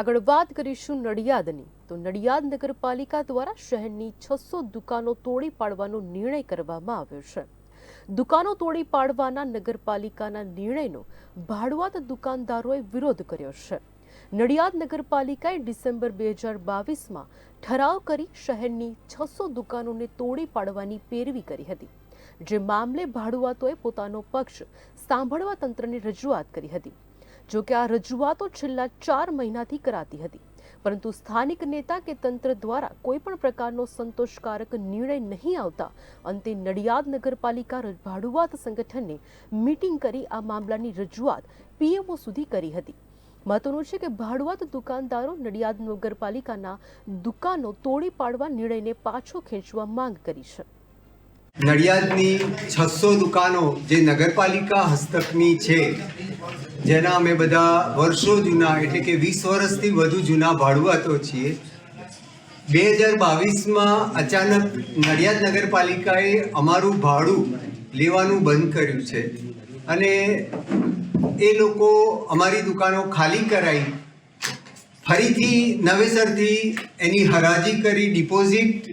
આગળ વાત કરીશું નડિયાદની. તો નડિયાદ નગરપાલિકા દ્વારા શહેરની છસો દુકાનો તોડી પાડવાનો નિર્ણય કરવામાં આવ્યો છે. દુકાનો તોડી પાડવાના નગરપાલિકાના નિર્ણયનો ભાડુઆત દુકાનદારોએ વિરોધ કર્યો છે. નડિયાદ નગરપાલિકાએ ડિસેમ્બર બે હજાર બાવીસમાં ઠરાવ કરી શહેરની છસો દુકાનોને તોડી પાડવાની પેરવી કરી હતી. જે મામલે ભાડુઆતોએ પોતાનો પક્ષ સાંભળવા તંત્રની રજૂઆત કરી હતી. જો કે આ રજૂઆતો છેલ્લા ચાર મહિનાથી કરાતી હતી. પરંતુ સ્થાનિક નેતા કે તંત્ર દ્વારા કોઈ પણ પ્રકારનો સંતોષકારક નિર્ણય નહીં આવતા, અંતે નડિયાદ નગરપાલિકા ભાડુઆત સંગઠનને મીટિંગ કરી આ મામલાની રજૂઆત પીએમઓ સુધી કરી હતી. મહત્વનું છે કે ભાડુઆત દુકાનદારો નડિયાદ નગરપાલિકાના દુકાનો તોડી પાડવા નિર્ણયને પાછો ખેંચવા માંગ કરી છે. નડિયાદની છસો દુકાનો જે નગરપાલિકા હસ્તકની છે જેના અમે બધા વર્ષો જૂના, એટલે કે વીસ વર્ષથી વધુ જૂના ભાડુઆતો છીએ. બે હજાર બાવીસમાં અચાનક નડિયાદ નગરપાલિકાએ અમારું ભાડું લેવાનું બંધ કર્યું છે. અને એ લોકો અમારી દુકાનો ખાલી કરાવી ફરીથી નવેસરથી એની હરાજી કરી, ડિપોઝિટ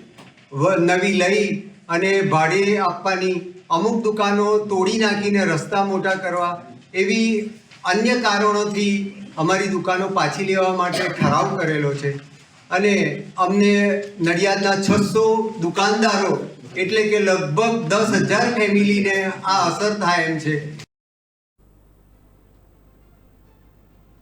નવી લઈ અને ભાડે આપવાની અમુક દુકાનો તોડી નાખીને રસ્તા મોટા કરવા એવી અન્ય કારણોથી અમારી દુકાનો પાછી લેવા માટે ઠરાવ કરેલો છે. અને અમને નડિયાદના છસો દુકાનદારો એટલે કે લગભગ દસ હજાર ફેમિલીને આ અસર થાય એમ છે.